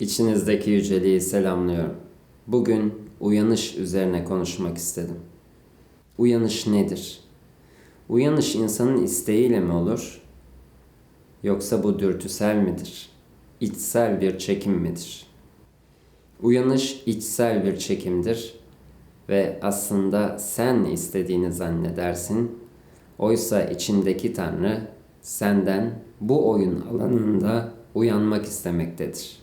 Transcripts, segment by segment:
İçinizdeki yüceliği selamlıyorum. Bugün uyanış üzerine konuşmak istedim. Uyanış nedir? Uyanış insanın isteğiyle mi olur? Yoksa bu dürtüsel midir? İçsel bir çekim midir? Uyanış içsel bir çekimdir ve aslında sen istediğini zannedersin. Oysa içindeki Tanrı senden bu oyun alanında uyanmak istemektedir.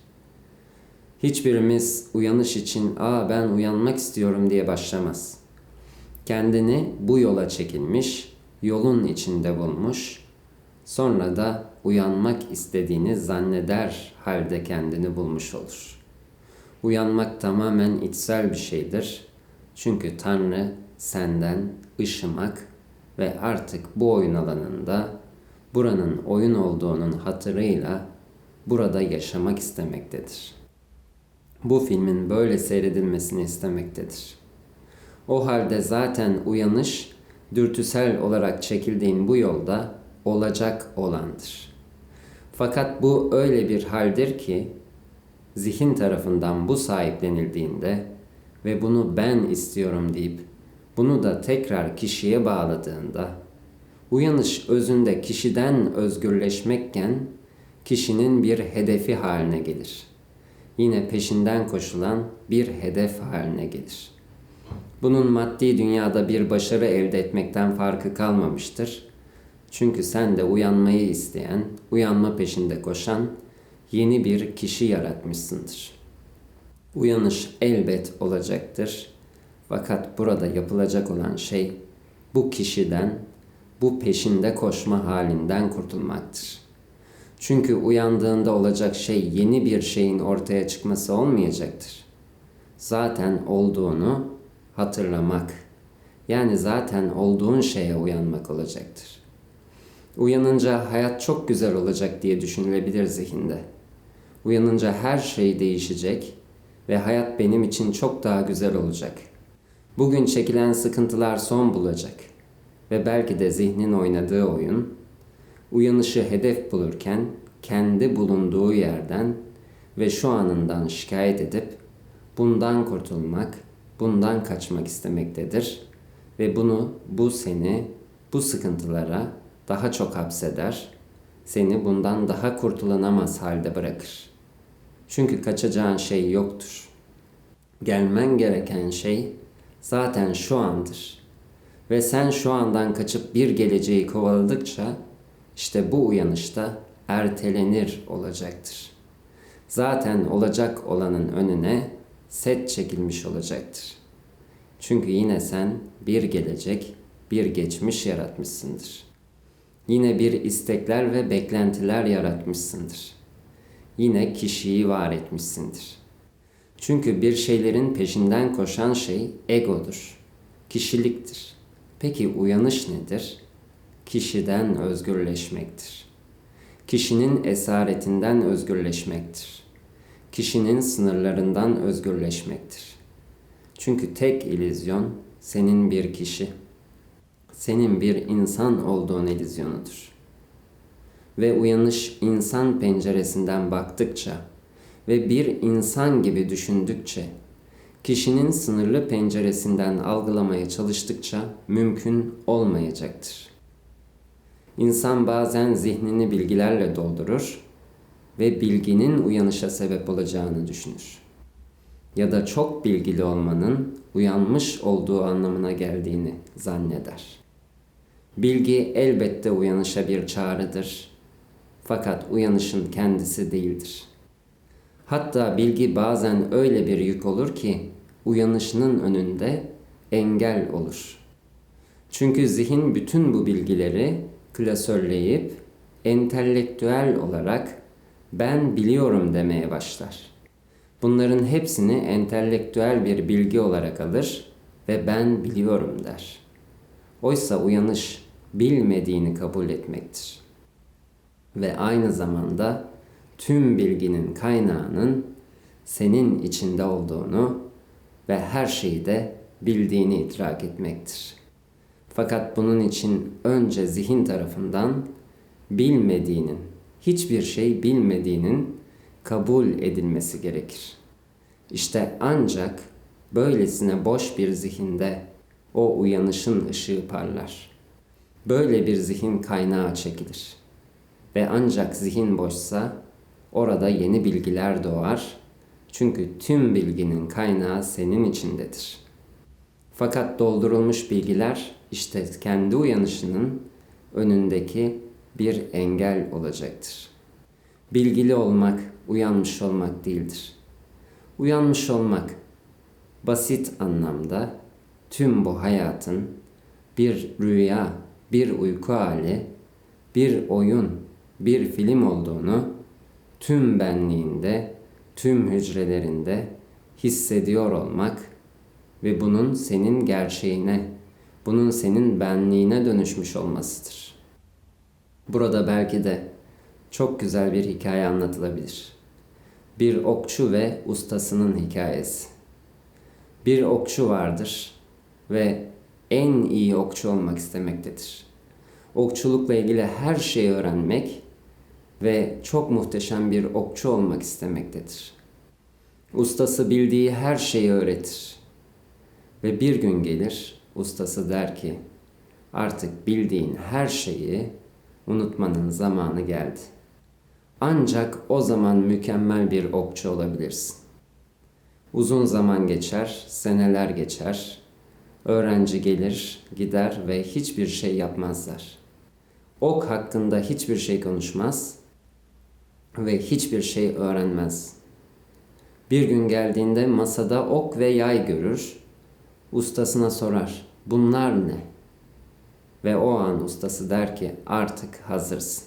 Hiçbirimiz uyanış için "Aa ben uyanmak istiyorum." diye başlamaz. Kendini bu yola çekilmiş, yolun içinde bulmuş, sonra da uyanmak istediğini zanneder halde kendini bulmuş olur. Uyanmak tamamen içsel bir şeydir. Çünkü Tanrı senden ışımak ve artık bu oyun alanında buranın oyun olduğunun hatırıyla burada yaşamak istemektedir. Bu filmin böyle seyredilmesini istemektedir. O halde zaten uyanış dürtüsel olarak çekildiğin bu yolda olacak olandır. Fakat bu öyle bir haldir ki zihin tarafından bu sahiplenildiğinde ve bunu ben istiyorum deyip bunu da tekrar kişiye bağladığında uyanış özünde kişiden özgürleşmekken kişinin bir hedefi haline gelir. Yine peşinden koşulan bir hedef haline gelir. Bunun maddi dünyada bir başarı elde etmekten farkı kalmamıştır. Çünkü sen de uyanmayı isteyen, uyanma peşinde koşan yeni bir kişi yaratmışsındır. Uyanış elbet olacaktır. Fakat burada yapılacak olan şey bu kişiden, bu peşinde koşma halinden kurtulmaktır. Çünkü uyandığında olacak şey yeni bir şeyin ortaya çıkması olmayacaktır. Zaten olduğunu hatırlamak, yani zaten olduğun şeye uyanmak olacaktır. Uyanınca hayat çok güzel olacak diye düşünülebilir zihinde. Uyanınca her şey değişecek ve hayat benim için çok daha güzel olacak. Bugün çekilen sıkıntılar son bulacak ve belki de zihnin oynadığı oyun uyanışı hedef bulurken kendi bulunduğu yerden ve şu anından şikayet edip bundan kurtulmak, bundan kaçmak istemektedir ve bunu bu seni bu sıkıntılara daha çok hapseder, seni bundan daha kurtulanamaz halde bırakır. Çünkü kaçacağın şey yoktur. Gelmen gereken şey zaten şu andır. Ve sen şu andan kaçıp bir geleceği kovaladıkça işte bu uyanışta ertelenir olacaktır. Zaten olacak olanın önüne set çekilmiş olacaktır. Çünkü yine sen bir gelecek, bir geçmiş yaratmışsındır. Yine bir istekler ve beklentiler yaratmışsındır. Yine kişiyi var etmişsindir. Çünkü bir şeylerin peşinden koşan şey egodur, kişiliktir. Peki uyanış nedir? Kişiden özgürleşmektir. Kişinin esaretinden özgürleşmektir. Kişinin sınırlarından özgürleşmektir. Çünkü tek ilizyon senin bir kişi, senin bir insan olduğun ilizyonudur. Ve uyanış insan penceresinden baktıkça ve bir insan gibi düşündükçe, kişinin sınırlı penceresinden algılamaya çalıştıkça mümkün olmayacaktır. İnsan bazen zihnini bilgilerle doldurur ve bilginin uyanışa sebep olacağını düşünür. Ya da çok bilgili olmanın uyanmış olduğu anlamına geldiğini zanneder. Bilgi elbette uyanışa bir çağrıdır. Fakat uyanışın kendisi değildir. Hatta bilgi bazen öyle bir yük olur ki uyanışının önünde engel olur. Çünkü zihin bütün bu bilgileri klasörleyip entelektüel olarak ben biliyorum demeye başlar. Bunların hepsini entelektüel bir bilgi olarak alır ve ben biliyorum der. Oysa uyanış bilmediğini kabul etmektir. Ve aynı zamanda tüm bilginin kaynağının senin içinde olduğunu ve her şeyi de bildiğini idrak etmektir. Fakat bunun için önce zihin tarafından bilmediğinin, hiçbir şey bilmediğinin kabul edilmesi gerekir. İşte ancak böylesine boş bir zihinde o uyanışın ışığı parlar. Böyle bir zihin kaynağa çekilir. Ve ancak zihin boşsa orada yeni bilgiler doğar. Çünkü tüm bilginin kaynağı senin içindedir. Fakat doldurulmuş bilgiler işte kendi uyanışının önündeki bir engel olacaktır. Bilgili olmak, uyanmış olmak değildir. Uyanmış olmak basit anlamda tüm bu hayatın bir rüya, bir uyku hali, bir oyun, bir film olduğunu tüm benliğinde, tüm hücrelerinde hissediyor olmak ve bunun senin gerçeğine, bunun senin benliğine dönüşmüş olmasıdır. Burada belki de çok güzel bir hikaye anlatılabilir. Bir okçu ve ustasının hikayesi. Bir okçu vardır ve en iyi okçu olmak istemektedir. Okçulukla ilgili her şeyi öğrenmek ve çok muhteşem bir okçu olmak istemektedir. Ustası bildiği her şeyi öğretir. Ve bir gün gelir, ustası der ki, artık bildiğin her şeyi unutmanın zamanı geldi. Ancak o zaman mükemmel bir okçu olabilirsin. Uzun zaman geçer, seneler geçer. Öğrenci gelir, gider ve hiçbir şey yapmazlar. Ok hakkında hiçbir şey konuşmaz ve hiçbir şey öğrenmez. Bir gün geldiğinde masada ok ve yay görür. Ustasına sorar. Bunlar ne? Ve o an ustası der ki artık hazırsın.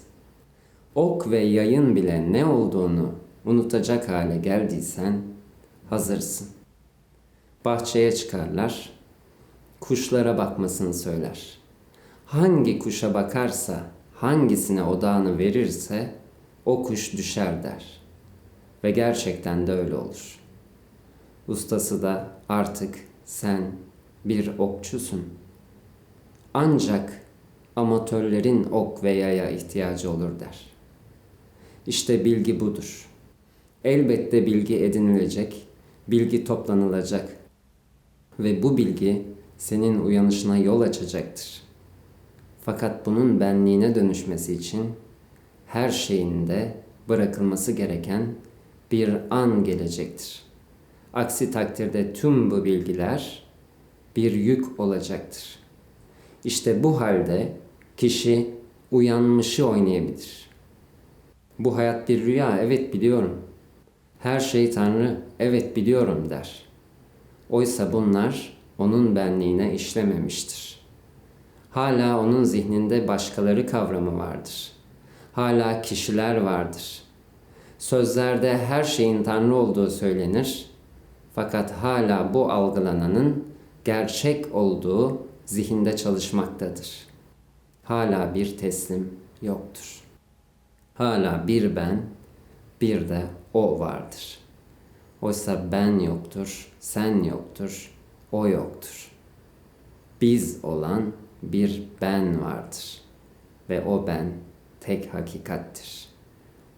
Ok ve yayın bile ne olduğunu unutacak hale geldiysen hazırsın. Bahçeye çıkarlar. Kuşlara bakmasını söyler. Hangi kuşa bakarsa, hangisine odağını verirse o kuş düşer der. Ve gerçekten de öyle olur. Ustası da artık sen bir okçusun. Ancak amatörlerin ok ve yaya ihtiyacı olur der. İşte bilgi budur. Elbette bilgi edinilecek, bilgi toplanılacak ve bu bilgi senin uyanışına yol açacaktır. Fakat bunun benliğine dönüşmesi için her şeyinde bırakılması gereken bir an gelecektir. Aksi takdirde tüm bu bilgiler bir yük olacaktır. İşte bu halde kişi uyanmışı oynayabilir. Bu hayat bir rüya, evet biliyorum. Her şey Tanrı, evet biliyorum der. Oysa bunlar onun benliğine işlememiştir. Hala onun zihninde başkaları kavramı vardır. Hala kişiler vardır. Sözlerde her şeyin Tanrı olduğu söylenir. Fakat hala bu algılananın gerçek olduğu zihinde çalışmaktadır. Hala bir teslim yoktur. Hala bir ben, bir de o vardır. Oysa ben yoktur, sen yoktur, o yoktur. Biz olan bir ben vardır ve o ben tek hakikattir.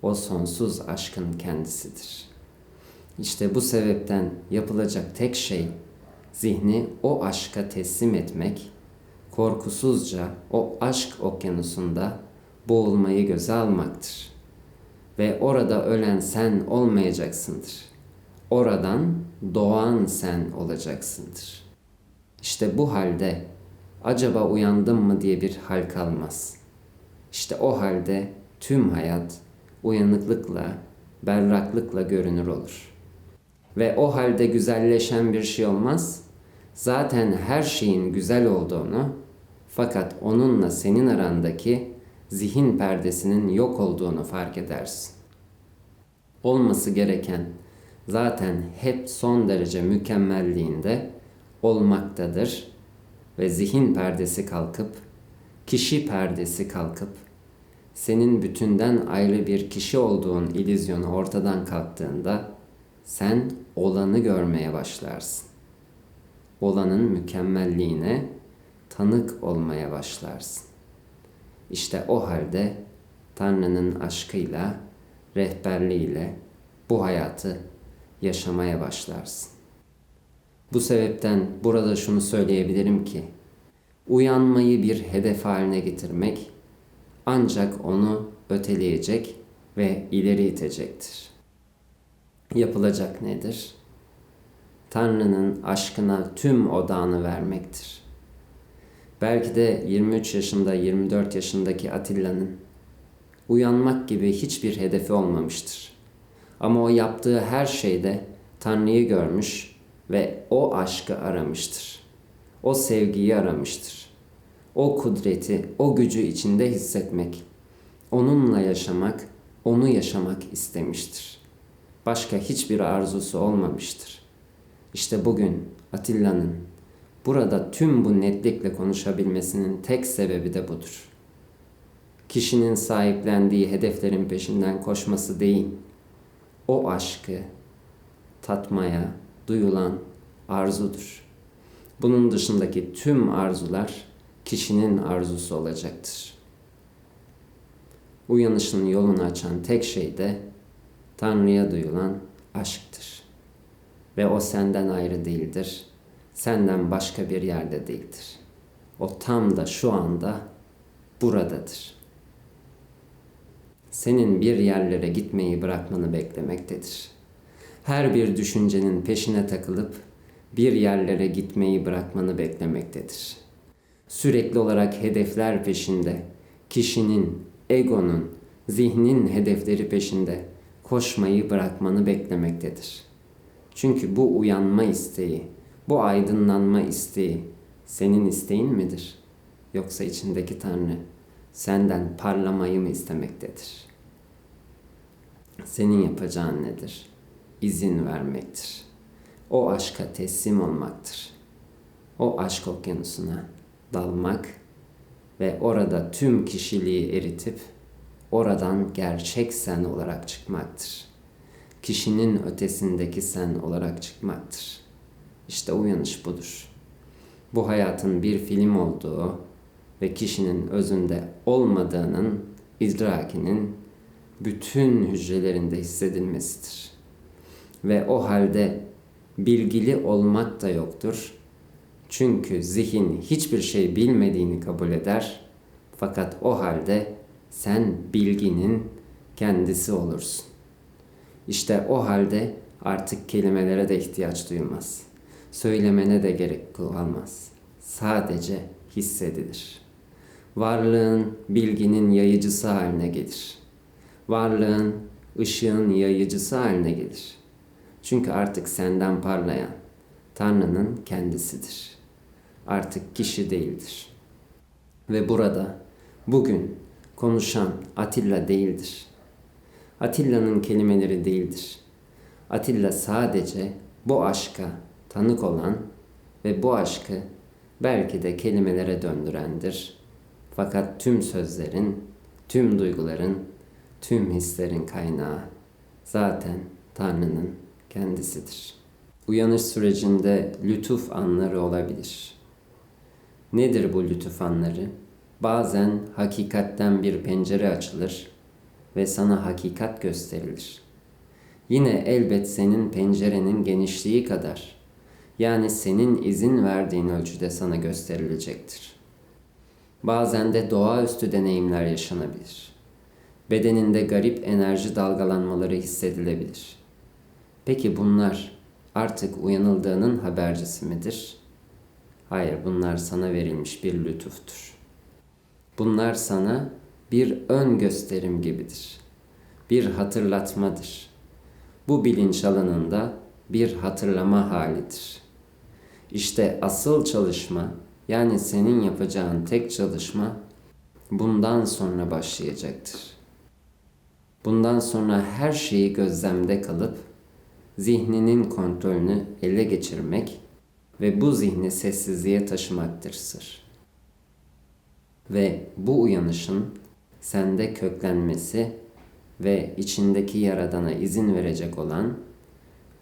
O sonsuz aşkın kendisidir. İşte bu sebepten yapılacak tek şey zihni o aşka teslim etmek, korkusuzca o aşk okyanusunda boğulmayı göze almaktır. Ve orada ölen sen olmayacaksındır. Oradan doğan sen olacaksındır. İşte bu halde acaba uyandım mı diye bir hal kalmaz. İşte o halde tüm hayat uyanıklıkla, berraklıkla görünür olur. Ve o halde güzelleşen bir şey olmaz. Zaten her şeyin güzel olduğunu fakat onunla senin arandaki zihin perdesinin yok olduğunu fark edersin. Olması gereken zaten hep son derece mükemmelliğinde olmaktadır ve zihin perdesi kalkıp, kişi perdesi kalkıp, senin bütünden ayrı bir kişi olduğun ilizyonu ortadan kalktığında sen olanı görmeye başlarsın. Olanın mükemmelliğine tanık olmaya başlarsın. İşte o halde Tanrı'nın aşkıyla, rehberliğiyle bu hayatı yaşamaya başlarsın. Bu sebepten burada şunu söyleyebilirim ki uyanmayı bir hedef haline getirmek ancak onu öteleyecek ve ileri itecektir. Yapılacak nedir? Tanrı'nın aşkına tüm odağını vermektir. Belki de 23 yaşında, 24 yaşındaki Atilla'nın uyanmak gibi hiçbir hedefi olmamıştır. Ama o yaptığı her şeyde Tanrı'yı görmüş ve o aşkı aramıştır. O sevgiyi aramıştır. O kudreti, o gücü içinde hissetmek, onunla yaşamak, onu yaşamak istemiştir. Başka hiçbir arzusu olmamıştır. İşte bugün Atilla'nın burada tüm bu netlikle konuşabilmesinin tek sebebi de budur. Kişinin sahiplendiği hedeflerin peşinden koşması değil, o aşkı tatmaya duyulan arzudur. Bunun dışındaki tüm arzular kişinin arzusu olacaktır. Uyanışın yolunu açan tek şey de Tanrı'ya duyulan aşktır. Ve o senden ayrı değildir. Senden başka bir yerde değildir. O tam da şu anda buradadır. Senin bir yerlere gitmeyi bırakmanı beklemektedir. Her bir düşüncenin peşine takılıp bir yerlere gitmeyi bırakmanı beklemektedir. Sürekli olarak hedefler peşinde, kişinin, egonun, zihnin hedefleri peşinde koşmayı bırakmanı beklemektedir. Çünkü bu uyanma isteği, bu aydınlanma isteği senin isteğin midir? Yoksa içindeki Tanrı senden parlamayı mı istemektedir? Senin yapacağın nedir? İzin vermektir. O aşka teslim olmaktır. O aşk okyanusuna dalmak ve orada tüm kişiliği eritip oradan gerçek sen olarak çıkmaktır. Kişinin ötesindeki sen olarak çıkmaktır. İşte uyanış budur. Bu hayatın bir film olduğu ve kişinin özünde olmadığının idrakinin bütün hücrelerinde hissedilmesidir. Ve o halde bilgili olmak da yoktur. Çünkü zihin hiçbir şey bilmediğini kabul eder. Fakat o halde sen bilginin kendisi olursun. İşte o halde artık kelimelere de ihtiyaç duymaz. Söylemene de gerek kalmaz. Sadece hissedilir. Varlığın bilginin yayıcısı haline gelir. Varlığın ışığın yayıcısı haline gelir. Çünkü artık senden parlayan Tanrı'nın kendisidir. Artık kişi değildir. Ve burada bugün konuşan Atilla değildir. Atilla'nın kelimeleri değildir. Atilla sadece bu aşka tanık olan ve bu aşkı belki de kelimelere döndürendir. Fakat tüm sözlerin, tüm duyguların, tüm hislerin kaynağı zaten Tanrı'nın kendisidir. Uyanış sürecinde lütuf anları olabilir. Nedir bu lütuf anları? Bazen hakikatten bir pencere açılır ve sana hakikat gösterilir. Yine elbet senin pencerenin genişliği kadar yani senin izin verdiğin ölçüde sana gösterilecektir. Bazen de doğaüstü deneyimler yaşanabilir. Bedeninde garip enerji dalgalanmaları hissedilebilir. Peki bunlar artık uyanıldığının habercisi midir? Hayır, bunlar sana verilmiş bir lütuftur. Bunlar sana bir ön gösterim gibidir. Bir hatırlatmadır. Bu bilinç alanında bir hatırlama halidir. İşte asıl çalışma yani senin yapacağın tek çalışma bundan sonra başlayacaktır. Bundan sonra her şeyi gözlemde kalıp zihninin kontrolünü ele geçirmek ve bu zihni sessizliğe taşımaktır sır. Ve bu uyanışın sende köklenmesi ve içindeki yaradana izin verecek olan,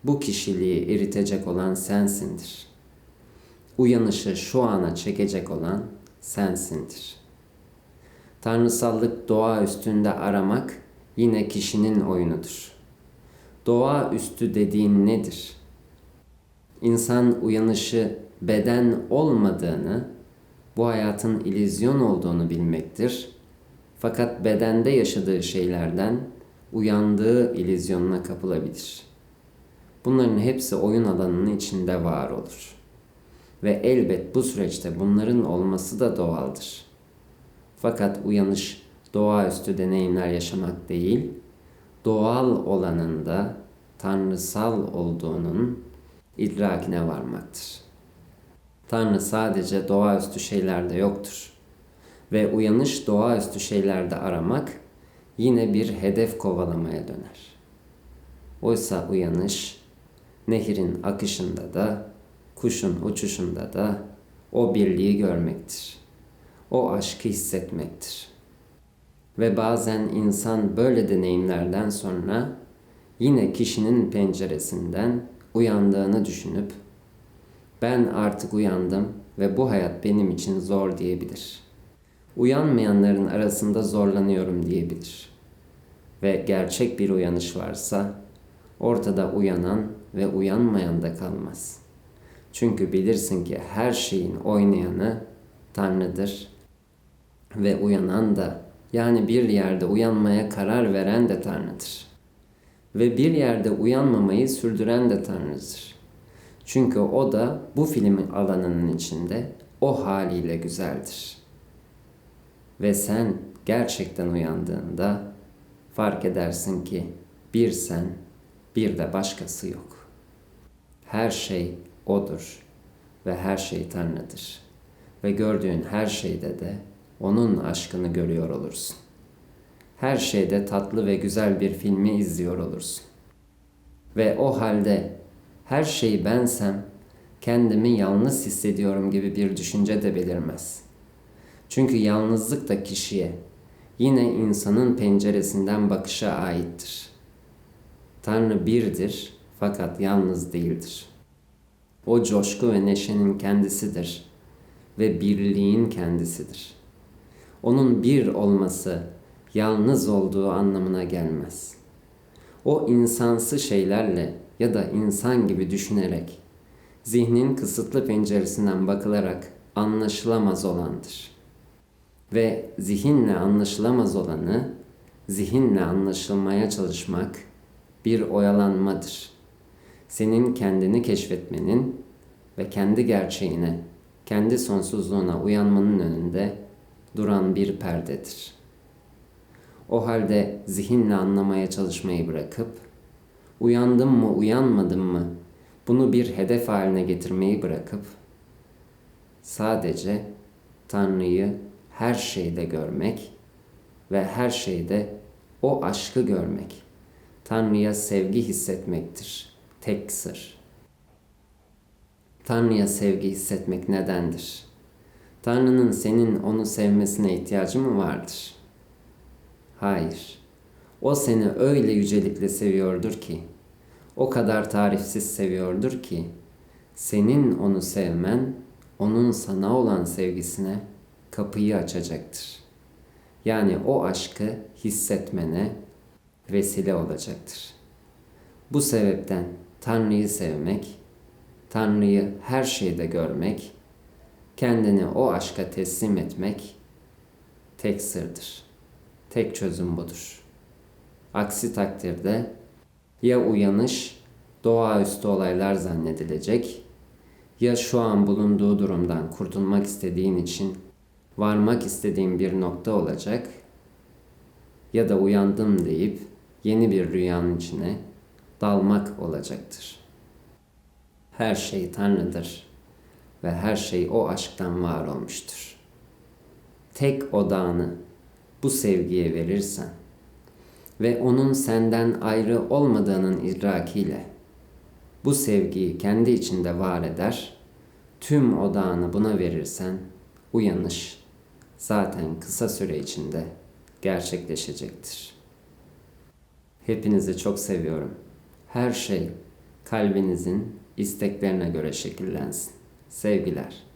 bu kişiliği eritecek olan sensindir. Uyanışı şu ana çekecek olan sensindir. Tanrısallık doğa üstünde aramak yine kişinin oyunudur. Doğaüstü dediğin nedir? İnsan uyanışı beden olmadığını, bu hayatın ilizyon olduğunu bilmektir. Fakat bedende yaşadığı şeylerden uyandığı ilizyonuna kapılabilir. Bunların hepsi oyun alanının içinde var olur. Ve elbet bu süreçte bunların olması da doğaldır. Fakat uyanış doğaüstü deneyimler yaşamak değil, doğal olanında tanrısal olduğunun idrakine varmaktır. Tanrı sadece doğaüstü şeylerde yoktur. Ve uyanış doğaüstü şeylerde aramak yine bir hedef kovalamaya döner. Oysa uyanış nehirin akışında da, kuşun uçuşunda da o birliği görmektir. O aşkı hissetmektir. Ve bazen insan böyle deneyimlerden sonra yine kişinin penceresinden uyandığını düşünüp ben artık uyandım ve bu hayat benim için zor diyebilir. Uyanmayanların arasında zorlanıyorum diyebilir. Ve gerçek bir uyanış varsa ortada uyanan ve uyanmayan da kalmaz. Çünkü bilirsin ki her şeyin oynayanı Tanrı'dır ve uyanan da yani bir yerde uyanmaya karar veren de Tanrı'dır. Ve bir yerde uyanmamayı sürdüren de Tanrı'dır. Çünkü o da bu film alanının içinde o haliyle güzeldir. Ve sen gerçekten uyandığında fark edersin ki bir sen, bir de başkası yok. Her şey odur ve her şey Tanrı'dır. Ve gördüğün her şeyde de onun aşkını görüyor olursun. Her şeyde tatlı ve güzel bir filmi izliyor olursun. Ve o halde her şey bensem kendimi yalnız hissediyorum gibi bir düşünce de belirmez. Çünkü yalnızlık da kişiye yine insanın penceresinden bakışa aittir. Tanrı birdir fakat yalnız değildir. O coşku ve neşenin kendisidir ve birliğin kendisidir. Onun bir olması yalnız olduğu anlamına gelmez. O insansı şeylerle ya da insan gibi düşünerek, zihnin kısıtlı penceresinden bakılarak anlaşılamaz olandır. Ve zihinle anlaşılamaz olanı, zihinle anlaşılmaya çalışmak bir oyalanmadır. Senin kendini keşfetmenin ve kendi gerçeğine, kendi sonsuzluğuna uyanmanın önünde duran bir perdedir. O halde zihinle anlamaya çalışmayı bırakıp uyandım mı uyanmadım mı bunu bir hedef haline getirmeyi bırakıp sadece Tanrı'yı her şeyde görmek ve her şeyde o aşkı görmek, Tanrı'ya sevgi hissetmektir. Tek sır. Tanrı'ya sevgi hissetmek nedendir? Tanrı'nın senin onu sevmesine ihtiyacı mı vardır? Hayır. O seni öyle yücelikle seviyordur ki, o kadar tarifsiz seviyordur ki, senin onu sevmen, onun sana olan sevgisine kapıyı açacaktır. Yani o aşkı hissetmene vesile olacaktır. Bu sebepten Tanrı'yı sevmek, Tanrı'yı her şeyde görmek, kendini o aşka teslim etmek tek sırdır. Tek çözüm budur. Aksi takdirde ya uyanış doğaüstü olaylar zannedilecek ya şu an bulunduğu durumdan kurtulmak istediğin için varmak istediğin bir nokta olacak ya da uyandım deyip yeni bir rüyanın içine dalmak olacaktır. Her şey Tanrı'dır ve her şey o aşktan var olmuştur. Tek odağını bu sevgiye verirsen ve onun senden ayrı olmadığının idrakiyle bu sevgiyi kendi içinde var eder, tüm odağını buna verirsen uyanış zaten kısa süre içinde gerçekleşecektir. Hepinizi çok seviyorum. Her şey kalbinizin isteklerine göre şekillensin. Sevgiler.